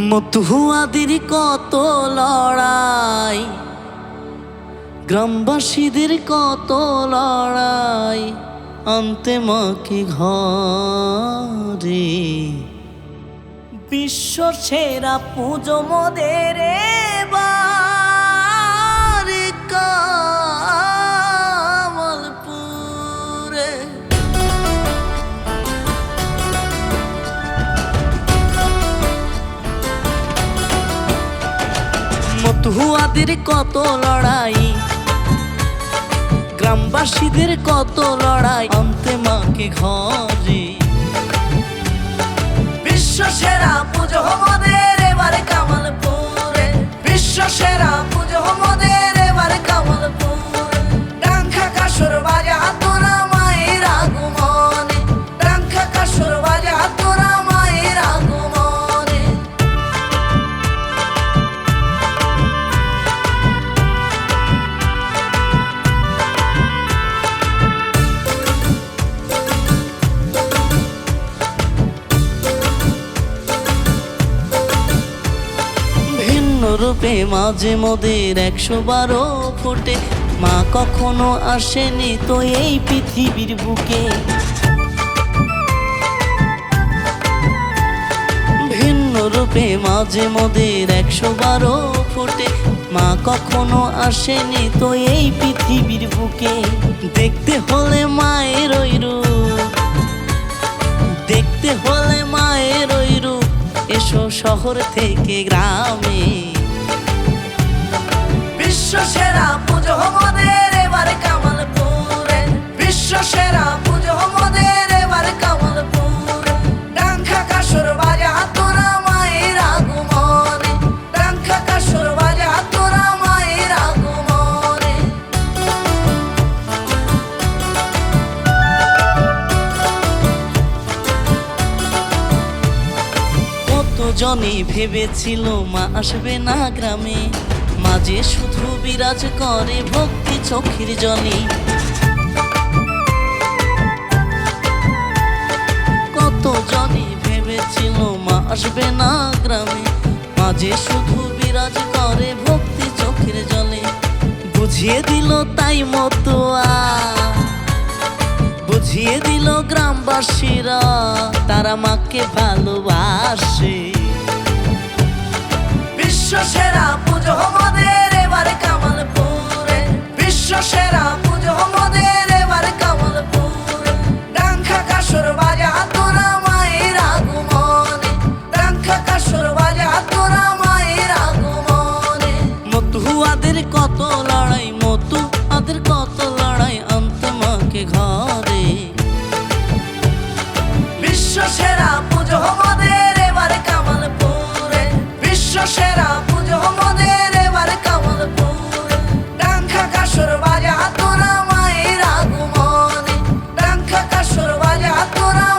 মতুয়াদের কত লড়াই গ্রামবাসীদের কত লড়াই আনতে মাকে ঘরে? বিশ্ব সেরা পুজো মোদের এবারে। মতুয়াদের কত লড়াই? গ্রামবাসীদের কত লড়াই? আনতে মাকে ঘরে বিশ্ব সেরা পুজো রূপে মাঝে মোদের একশো বারো ফুটে। মা কখনো আসেনি তো এই পৃথিবীর বুকে। ভিন্ন রূপে মাঝে মোদের একশো বারো ফুটে। মা কখনো আসেনি তো এই পৃথিবীর বুকে। দেখতে হলে মায়ের ওই রূপ। দেখতে হলে মায়ের ওই রূপ। এসো শহর থেকে গ্রামে। বিশ্ব সেরা পুজো মোদের এবারে কামালপুরে। বিশ্ব সেরা পুজো মোদের এবারে কামালপুরে। ডাঙ্খা কাসর বাজা তোরা মায়ের আগমনে। ডাঙ্খা কাসর বাজা তোরা মায়ের আগমনে। কত জনে ভেবেছিল মা আসবে না গ্রামে? মাঝে শুধু বিরাজ করে ভক্তি চোখের জলে। কত জনে ভেবেছিল মা আসবে না গ্রামে? মাঝে শুধু বিরাজ করে ভক্তি চোখের জলে। বুঝিয়ে দিল তাই মতোয়া। বুঝিয়ে দিল গ্রামবাসীরা, তারা মাকে ভালোবাসে। বিশ্ব সেরা পুজো বিশ্ব সেরা পুজো মোদের এবারে কামালপুরে। ডাঙ্খা কাসর মায়ের আগমনে। ডাঙ্খা কাসর বাজা তোরা মায়ের আগমনে। মতুয়াদের কত লড়াই মতু আসর বাজা তোরা